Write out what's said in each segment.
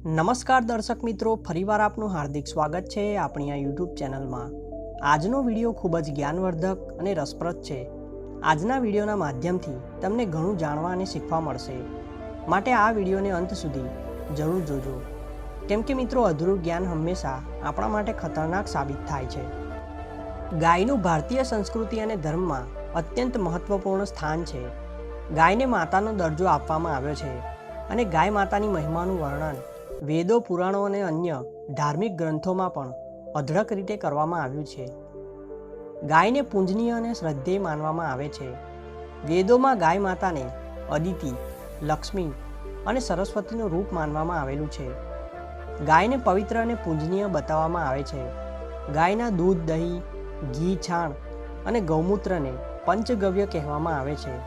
નમસ્કાર દર્શક મિત્રો, ફરીવાર આપનું હાર્દિક સ્વાગત છે આપણી આ યુટ્યુબ ચેનલમાં. આજનો વીડિયો ખૂબ જ જ્ઞાનવર્ધક અને રસપ્રદ છે. આજના વિડીયોના માધ્યમથી તમને ઘણું જાણવા અને શીખવા મળશે. માટે આ વિડીયોને અંત સુધી જરૂર જોજો. કેમ કે મિત્રો, અધૂરું જ્ઞાન હંમેશા આપણા માટે ખતરનાક સાબિત થાય છે. ગાયનું ભારતીય સંસ્કૃતિ અને ધર્મમાં અત્યંત મહત્વપૂર્ણ સ્થાન છે. ગાયને માતાનો દરજ્જો આપવામાં આવ્યો છે અને ગાય માતાની મહિમાનું વર્ણન વેદો, પુરાણો અને અન્ય ધાર્મિક ગ્રંથોમાં પણ અઢળક રીતે કરવામાં આવ્યું છે. ગાયને પૂંજનીય અને શ્રદ્ધેય માનવામાં આવે છે. વેદોમાં ગાય માતાને અદિતિ, લક્ષ્મી અને સરસ્વતીનું રૂપ માનવામાં આવેલું છે. ગાયને પવિત્ર અને પૂંજનીય બતાવવામાં આવે છે. ગાયના દૂધ, દહીં, ઘી, છાણ અને ગૌમૂત્રને પંચગવ્ય કહેવામાં આવે છે,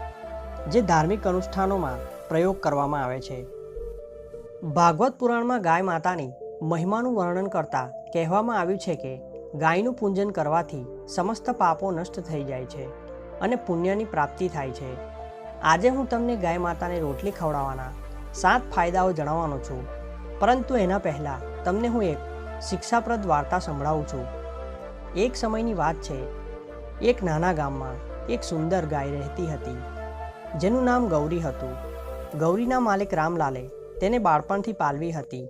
જે ધાર્મિક અનુષ્ઠાનોમાં પ્રયોગ કરવામાં આવે છે. ભાગવત પુરાણમાં ગાય માતાની મહિમાનું વર્ણન કરતા કહેવામાં આવ્યું છે કે ગાયનું પૂજન કરવાથી સમસ્ત પાપો નષ્ટ થઈ જાય છે અને પુણ્યની પ્રાપ્તિ થાય છે. આજે હું તમને ગાય માતાને રોટલી ખવડાવવાના સાત ફાયદાઓ જણાવવાનો છું. પરંતુ એના પહેલાં તમને હું એક શિક્ષાપ્રદ વાર્તા સંભળાવું છું. એક સમયની વાત છે, એક નાના ગામમાં એક સુંદર ગાય રહેતી હતી, જેનું નામ ગૌરી હતું. ગૌરીના માલિક રામલાલે તેને બાળપણથી પાલવી હતી.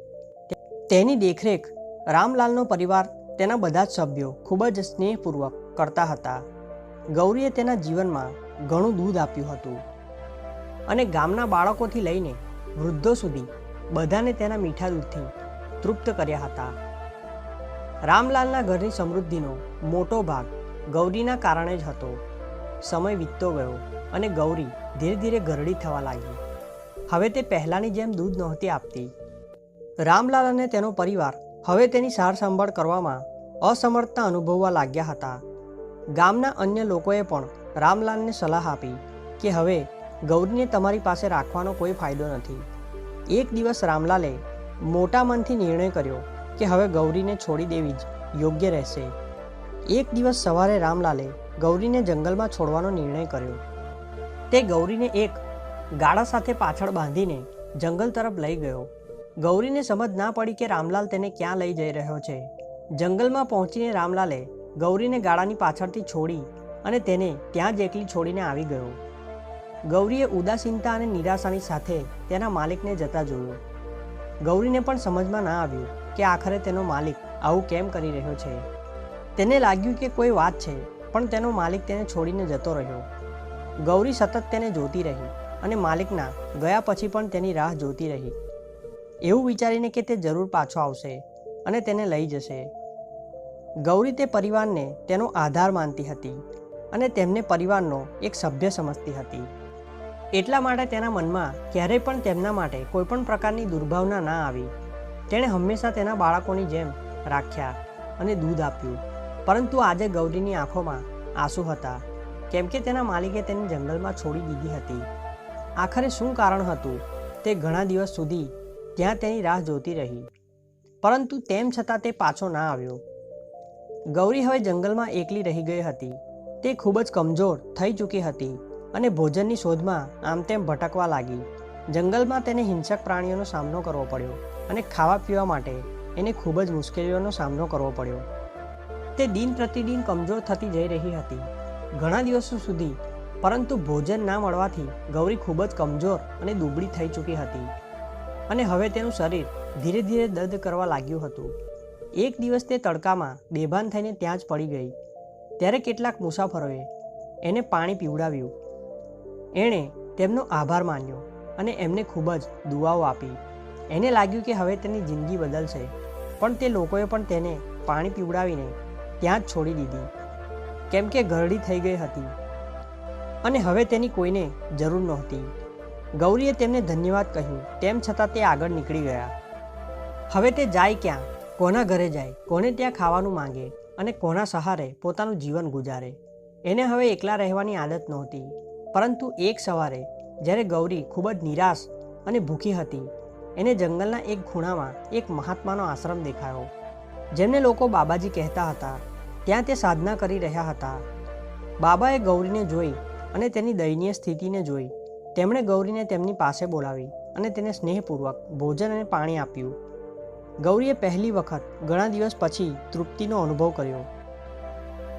તેની દેખરેખ રામલાલનો પરિવાર તેના બધા જ સભ્યો ખૂબ જ સ્નેહપૂર્વક કરતા હતા. ગૌરીએ તેના જીવનમાં ઘણું દૂધ આપ્યું હતું અને ગામના બાળકોથી લઈને વૃદ્ધો સુધી બધાને તેના મીઠા દૂધથી તૃપ્ત કર્યા હતા. રામલાલના ઘરની સમૃદ્ધિનો મોટો ભાગ ગૌરીના કારણે જ હતો. સમય વીતતો ગયો અને ગૌરી ધીરે ધીરે ઘરડી થવા લાગી. હવે તે પહેલાંની જેમ દૂધ નહોતી આપતી. રામલાલ અને તેનો પરિવાર હવે તેની સાર સંભાળ કરવામાં અસમર્થતા અનુભવવા લાગ્યા હતા. ગામના અન્ય લોકોએ પણ રામલાલને સલાહ આપી કે હવે ગૌરીને તમારી પાસે રાખવાનો કોઈ ફાયદો નથી. એક દિવસ રામલાલે મોટા મનથી નિર્ણય કર્યો કે હવે ગૌરીને છોડી દેવી જ યોગ્ય રહેશે. એક દિવસ સવારે રામલાલે ગૌરીને જંગલમાં છોડવાનો નિર્ણય કર્યો. તે ગૌરીને એક ગાળા સાથે પાછળ બાંધીને જંગલ તરફ લઈ ગયો. ગૌરીને સમજ ના પડી કે રામલાલ તેને ક્યાં લઈ જઈ રહ્યો છે. જંગલમાં પહોંચીને રામલાલે ગૌરીને ગાળાની પાછળથી છોડી અને તેને ત્યાં જ એકલી છોડીને આવી ગયો. ગૌરીએ ઉદાસીનતા અને નિરાશાની સાથે તેના માલિકને જતા જોયો. ગૌરીને પણ સમજમાં ના આવ્યું કે આખરે તેનો માલિક આવું કેમ કરી રહ્યો છે. તેને લાગ્યું કે કોઈ વાત છે, પણ તેનો માલિક તેને છોડીને જતો રહ્યો. ગૌરી સતત તેને જોતી રહી. અને માલિકના ગયા પછી પણ તેની રાહ જોતી રહી. એવું વિચારીને કે તે જરૂર પાછો આવશે અને તેને લઈ જશે. ગૌરી તે પરિવારને તેનો આધાર માનતી હતી અને તેમને પરિવારનો એક સભ્ય સમજતી હતી. એટલા માટે તેના મનમાં ક્યારેય પણ તેમના માટે કોઈપણ પ્રકારની દુર્ભાવના ના આવી. તેણે હંમેશા તેના બાળકોની જેમ રાખ્યા અને દૂધ આપ્યું. પરંતુ આજે ગૌરીની આંખોમાં આંસુ હતા. કેમ કે તેના માલિકે તેને જંગલમાં છોડી દીધી હતી. આખરે શું કારણ હતું તે ઘણા દિવસ સુધી ત્યાં તેની રાહ જોતી રહી. પરંતુ તેમ છતાં તે પાછો ના આવ્યો. ગૌરી હવે જંગલમાં એકલી રહી ગઈ હતી. તે ખૂબ જ કમજોર થઈ ચૂકી હતી અને ભોજનની શોધમાં આમ તેમ ભટકવા લાગી. જંગલમાં તેને હિંસક પ્રાણીઓનો સામનો કરવો પડ્યો અને ખાવા પીવા માટે એને ખૂબ જ મુશ્કેલીઓનો સામનો કરવો પડ્યો. તે દિન પ્રતિદિન કમજોર થતી જઈ રહી હતી. ઘણા દિવસો સુધી પરંતુ ભોજન ના મળવાથી ગૌરી ખૂબ જ કમજોર અને દુબળી થઈ ચૂકી હતી. અને હવે તેનું શરીર ધીરે ધીરે દર્દ કરવા લાગ્યું હતું. એક દિવસ તે તડકામાં બેભાન થઈને ત્યાં જ પડી ગઈ. ત્યારે કેટલાક મુસાફરોએ એને પાણી પીવડાવ્યું. એણે તેમનો આભાર માન્યો અને એમને ખૂબ જ દુઆઓ આપી. એને લાગ્યું કે હવે તેની જિંદગી બદલશે, પણ તે લોકોએ પણ તેને પાણી પીવડાવીને ત્યાં જ છોડી દીધી. કેમ કે ઘરડી થઈ ગઈ હતી. અને હવે તેની કોઈને જરૂર નહોતી. ગૌરીએ તેમને ધન્યવાદ કહ્યું, તેમ છતાં તે આગળ નીકળી ગયા. હવે તે જાય ક્યાં? કોના ઘરે જાય? કોને ત્યાં ખાવાનું માંગે? અને કોના સહારે પોતાનું જીવન ગુજારે? એને હવે એકલા રહેવાની આદત નહોતી. પરંતુ એક સવારે, જ્યારે ગૌરી ખૂબ જ નિરાશ અને ભૂખી હતી, એને જંગલના એક ખૂણામાં એક મહાત્માનો આશ્રમ દેખાયો. જેમને લોકો બાબાજી કહેતા હતા. ત્યાં તે સાધના કરી રહ્યા હતા. બાબાએ ગૌરીને જોઈ અને તેની દયનીય સ્થિતિને જોઈ. તેમણે ગૌરીને તેમની પાસે બોલાવી અને તેને સ્નેહપૂર્વક ભોજન અને પાણી આપ્યું. ગૌરીએ પહેલી વખત ઘણા દિવસ પછી તૃપ્તિનો અનુભવ કર્યો.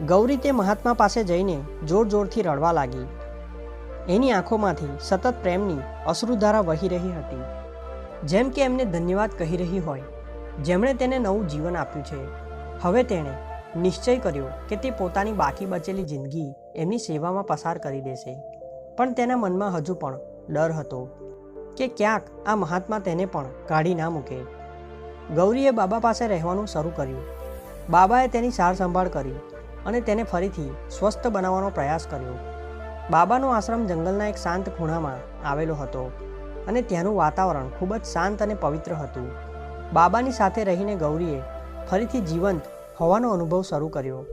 ગૌરી તે મહાત્મા પાસે જઈને જોર જોરથી રડવા લાગી. એની આંખોમાંથી સતત પ્રેમની અશ્રુધારા વહી રહી હતી. જેમ કે એમને ધન્યવાદ કહી રહી હોય. જેમણે તેને નવું જીવન આપ્યું છે. હવે તેણે નિશ્ચય કર્યો કે તે પોતાની બાકી બચેલી જિંદગી એમની સેવામાં પસાર કરી દેશે. પણ તેના મનમાં હજુ પણ ડર હતો કે ક્યાંક આ મહાત્મા તેને પણ કાઢી ના મૂકે. ગૌરીએ બાબા પાસે રહેવાનું શરૂ કર્યું. બાબાએ તેની સાર સંભાળ કરી અને તેને ફરીથી સ્વસ્થ બનાવવાનો પ્રયાસ કર્યો. બાબાનો આશ્રમ જંગલના એક શાંત ખૂણામાં આવેલો હતો અને ત્યાંનું વાતાવરણ ખૂબ જ શાંત અને પવિત્ર હતું. બાબાની સાથે રહીને ગૌરીએ ફરીથી જીવંત હોવાનો અનુભવ શરૂ કર્યો.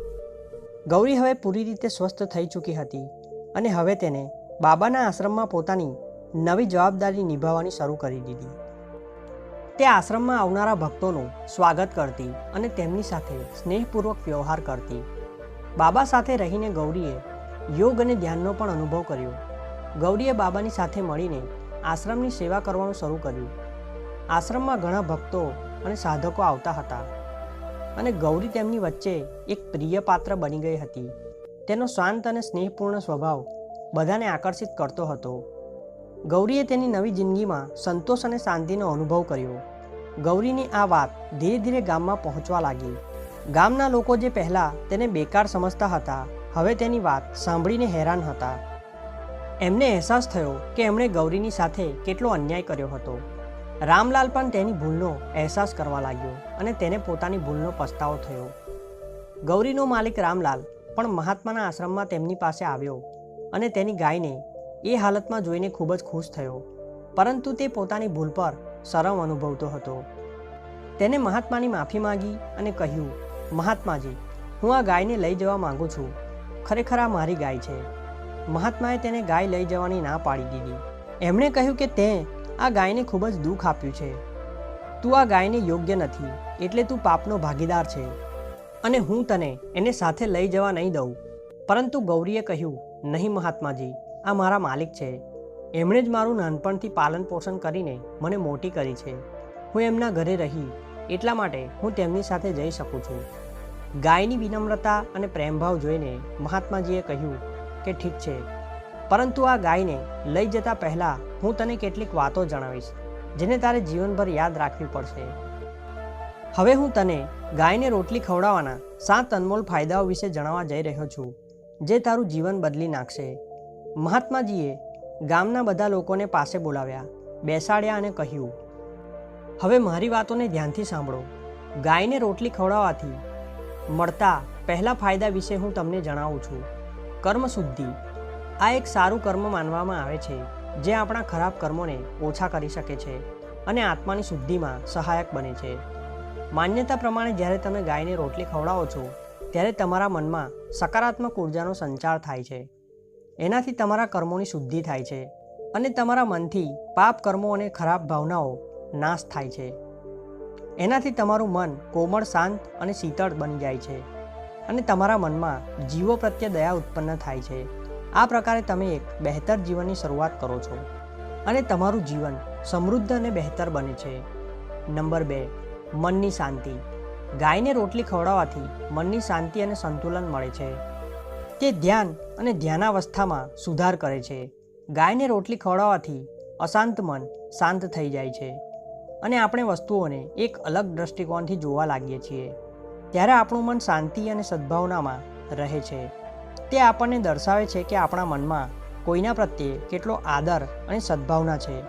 ગૌરી હવે પૂરી રીતે સ્વસ્થ થઈ ચૂકી હતી અને હવે તેને બાબાના આશ્રમમાં પોતાની નવી જવાબદારી નિભાવવાની શરૂ કરી દીધી. તે આશ્રમમાં આવનારા ભક્તોનું સ્વાગત કરતી અને તેમની સાથે સ્નેહપૂર્વક વ્યવહાર કરતી. બાબા સાથે રહીને ગૌરીએ યોગ અને ધ્યાનનો પણ અનુભવ કર્યો. ગૌરીએ બાબાની સાથે મળીને આશ્રમની સેવા કરવાનું શરૂ કર્યું. આશ્રમમાં ઘણા ભક્તો અને સાધકો આવતા હતા. અને ગૌરી તેમની વચ્ચે એક પ્રિય પાત્ર બની ગઈ હતી. તેનો શાંત અને સ્નેહપૂર્ણ સ્વભાવ બધાને આકર્ષિત કરતો હતો. ગૌરીએ તેની નવી જિંદગીમાં સંતોષ અને શાંતિનો અનુભવ કર્યો. ગૌરીની આ વાત ધીરે ધીરે ગામમાં પહોંચવા લાગી. ગામના લોકો જે પહેલાં તેને બેકાર સમજતા હતા, હવે તેની વાત સાંભળીને હેરાન હતા. એમને અહેસાસ થયો કે એમણે ગૌરીની સાથે કેટલો અન્યાય કર્યો હતો. રામલાલ પણ તેની ભૂલનો અહેસાસ કરવા લાગ્યો અને તેને પોતાની ભૂલનો પસ્તાવો થયો. ગૌરીનો માલિક રામલાલ પણ મહાત્માના આશ્રમમાં તેમની પાસે આવ્યો અને તેની ગાયને એ હાલતમાં જોઈને ખૂબ જ ખુશ થયો, પરંતુ તે પોતાની ભૂલ પર શરમ અનુભવતો હતો. તેને મહાત્માની માફી માંગી અને કહ્યું, મહાત્માજી, હું આ ગાયને લઈ જવા માગું છું. ખરેખર આ મારી ગાય છે. મહાત્માએ તેને ગાય લઈ જવાની ના પાડી દીધી. એમણે કહ્યું કે તે આ ગાયને ખૂબ જ દુઃખ આપ્યું છે. તું આ ગાયને યોગ્ય નથી, એટલે તું પાપનો ભાગીદાર છે. અને હું તને એને સાથે લઈ જવા નહીં દઉં. પરંતુ ગૌરીએ કહ્યું, નહીં મહાત્માજી, આ મારા માલિક છે. એમણે જ મારું નાનપણથી પાલન પોષણ કરીને મને મોટી કરી છે. હું એમના ઘરે રહી, એટલા માટે હું તેમની સાથે જઈ શકું છું. ગાયની વિનમ્રતા અને પ્રેમભાવ જોઈને મહાત્માજીએ કહ્યું કે ઠીક છે પરંતુ આ ગાયને લઈ જતા પહેલાં હું તને કેટલીક વાતો જણાવીશ, જેને તારે જીવનભર યાદ રાખવી પડશે. હવે હું તને ગાયને રોટલી ખવડાવવાના સાત અનમોલ ફાયદાઓ વિશે જણાવવા જઈ રહ્યો છું, જે તારું જીવન બદલી નાખશે. મહાત્માજીએ ગામના બધા લોકોને પાસે બોલાવ્યા, બેસાડ્યા અને કહ્યું, હવે મારી વાતોને ધ્યાનથી સાંભળો. ગાયને રોટલી ખવડાવવાથી મળતા પહેલા ફાયદા વિશે હું તમને જણાવું છું. કર્મ શુદ્ધિ આ એક સારું કર્મ માનવામાં આવે છે, જે આપણા ખરાબ કર્મોને ઓછા કરી શકે છે અને આત્માની શુદ્ધિમાં સહાયક બને છે. માન્યતા પ્રમાણે જ્યારે તમે ગાયને રોટલી ખવડાવો છો, ત્યારે તમારા મનમાં સકારાત્મક ઉર્જાનો સંચાર થાય છે. એનાથી તમારા કર્મોની શુદ્ધિ થાય છે અને તમારા મનથી પાપ કર્મો અને ખરાબ ભાવનાઓ નાશ થાય છે. એનાથી તમારું મન કોમળ, શાંત અને શીતળ બની જાય છે અને તમારા મનમાં જીવો પ્રત્યે દયા ઉત્પન્ન થાય છે. આ પ્રકારે તમે એક બહેતર જીવનની શરૂઆત કરો છો. અને તમારું જીવન સમૃદ્ધ અને બહેતર બને છે. નંબર બે, મનની શાંતિ. ગાયને રોટલી ખવડાવવાથી મનની શાંતિ અને સંતુલન મળે છે. તે ધ્યાન અને ધ્યાનાવસ્થામાં સુધાર કરે છે. ગાયને રોટલી ખવડાવવાથી અશાંત મન શાંત થઈ જાય છે. અને આપણે વસ્તુઓને એક અલગ દ્રષ્ટિકોણથી જોવા લાગીએ છીએ. ત્યારે આપણું મન શાંતિ અને સદ્ભાવનામાં રહે છે. તે આપણને દર્શાવે છે કે આપણા મનમાં કોઈના પ્રત્યે કેટલો આદર અને સદ્ભાવના છે.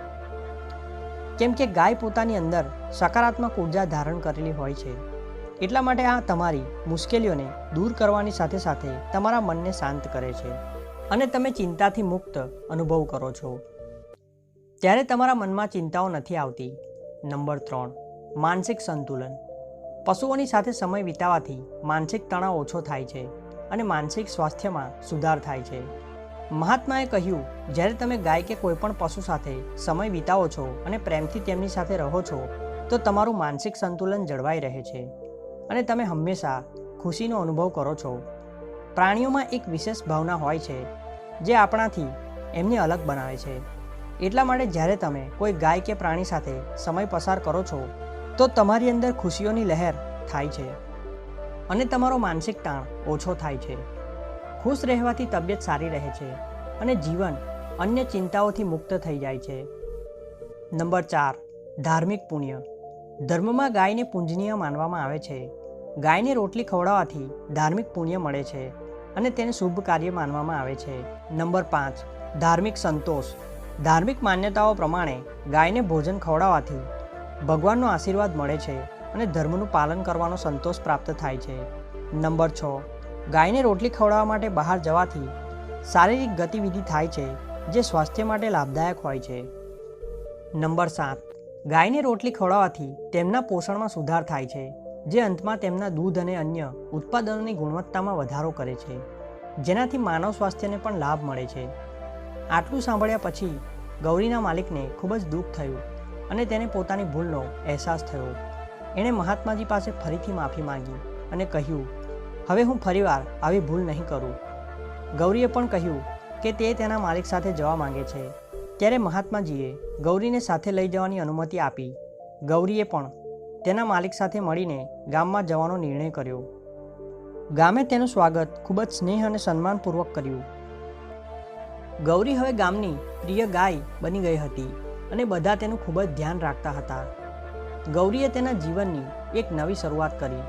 કેમ કે ગાય પોતાની અંદર સકારાત્મક ઊર્જા ધારણ કરેલી હોય છે. એટલા માટે આ તમારી મુશ્કેલીઓને દૂર કરવાની સાથે સાથે તમારા મનને શાંત કરે છે અને તમે ચિંતાથી મુક્ત અનુભવ કરો છો. ત્યારે તમારા મનમાં ચિંતાઓ નથી આવતી. નંબર ત્રણ, માનસિક સંતુલન. પશુઓની સાથે સમય વિતાવાથી માનસિક તણાવ ઓછો થાય છે. અને માનસિક સ્વાસ્થ્યમાં સુધાર થાય છે. મહાત્માએ કહ્યું, જ્યારે તમે ગાય કે કોઈપણ પશુ સાથે સમય વિતાવો છો અને પ્રેમથી તેમની સાથે રહો છો, તો તમારું માનસિક સંતુલન જળવાઈ રહે છે અને તમે હંમેશા ખુશીનો અનુભવ કરો છો. પ્રાણીઓમાં એક વિશેષ ભાવના હોય છે, જે આપણાથી એમને અલગ બનાવે છે. એટલા માટે જ્યારે તમે કોઈ ગાય કે પ્રાણી સાથે સમય પસાર કરો છો, તો તમારી અંદર ખુશીઓની લહેર થાય છે. અને તમારો માનસિક તાણ ઓછો થાય છે. ખુશ રહેવાથી તબિયત સારી રહે છે અને જીવન અન્ય ચિંતાઓથી મુક્ત થઈ જાય છે. નંબર ચાર, ધાર્મિક પુણ્ય. ધર્મમાં ગાયને પૂજનીય માનવામાં આવે છે. ગાયને રોટલી ખવડાવવાથી ધાર્મિક પુણ્ય મળે છે અને તેને શુભ કાર્ય માનવામાં આવે છે. નંબર પાંચ, ધાર્મિક સંતોષ. ધાર્મિક માન્યતાઓ પ્રમાણે ગાયને ભોજન ખવડાવવાથી ભગવાનનો આશીર્વાદ મળે છે અને ધર્મનું પાલન કરવાનો સંતોષ પ્રાપ્ત થાય છે. નંબર છ, ગાયને રોટલી ખવડાવવા માટે બહાર જવાથી શારીરિક ગતિવિધિ થાય છે, જે સ્વાસ્થ્ય માટે લાભદાયક હોય છે. નંબર સાત, ગાયને રોટલી ખવડાવવાથી તેમના પોષણમાં સુધાર થાય છે, જે અંતમાં તેમના દૂધ અને અન્ય ઉત્પાદનોની ગુણવત્તામાં વધારો કરે છે, જેનાથી માનવ સ્વાસ્થ્યને પણ લાભ મળે છે. આટલું સાંભળ્યા પછી ગૌરીના માલિકને ખૂબ જ દુઃખ થયું અને તેને પોતાની ભૂલનો અહેસાસ થયો. એણે મહાત્માજી પાસે ફરીથી માફી માંગી અને કહ્યું, હવે હું ફરીવાર આવી ભૂલ નહીં કરું. ગૌરીએ પણ કહ્યું કે તે તેના માલિક સાથે જવા માંગે છે. ત્યારે મહાત્માજીએ ગૌરીને સાથે લઈ જવાની અનુમતિ આપી. ગૌરીએ પણ તેના માલિક સાથે મળીને ગામમાં જવાનો નિર્ણય કર્યો. ગામે તેનું સ્વાગત ખૂબ જ સ્નેહ અને સન્માનપૂર્વક કર્યું. ગૌરી હવે ગામની પ્રિય ગાય બની ગઈ હતી અને બધા તેનું ખૂબ જ ધ્યાન રાખતા હતા. ગૌરીએ તેના જીવનની એક નવી શરૂઆત કરી.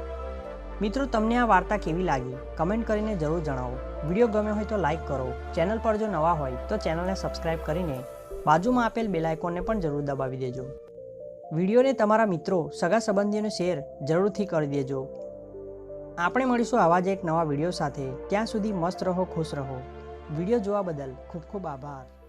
મિત્રો, તમને આ વાર્તા કેવી લાગી? કમેન્ટ કરીને જરૂર જણાવો. વીડિયો ગમ્યો હોય તો લાઇક કરો. ચેનલ પર જો નવા હોય તો ચેનલને સબસ્ક્રાઇબ કરીને બાજુમાં આપેલ બેલ આઇકોનને પણ જરૂર દબાવી દેજો. વિડીયોને તમારા મિત્રો, સગા સંબંધીઓને શેર જરૂરથી કરી દેજો. આપણે મળીશું આવા જ એક નવા વીડિયો સાથે. ત્યાં સુધી મસ્ત રહો, ખુશ રહો. વીડિયો જોવા બદલ ખૂબ ખૂબ આભાર.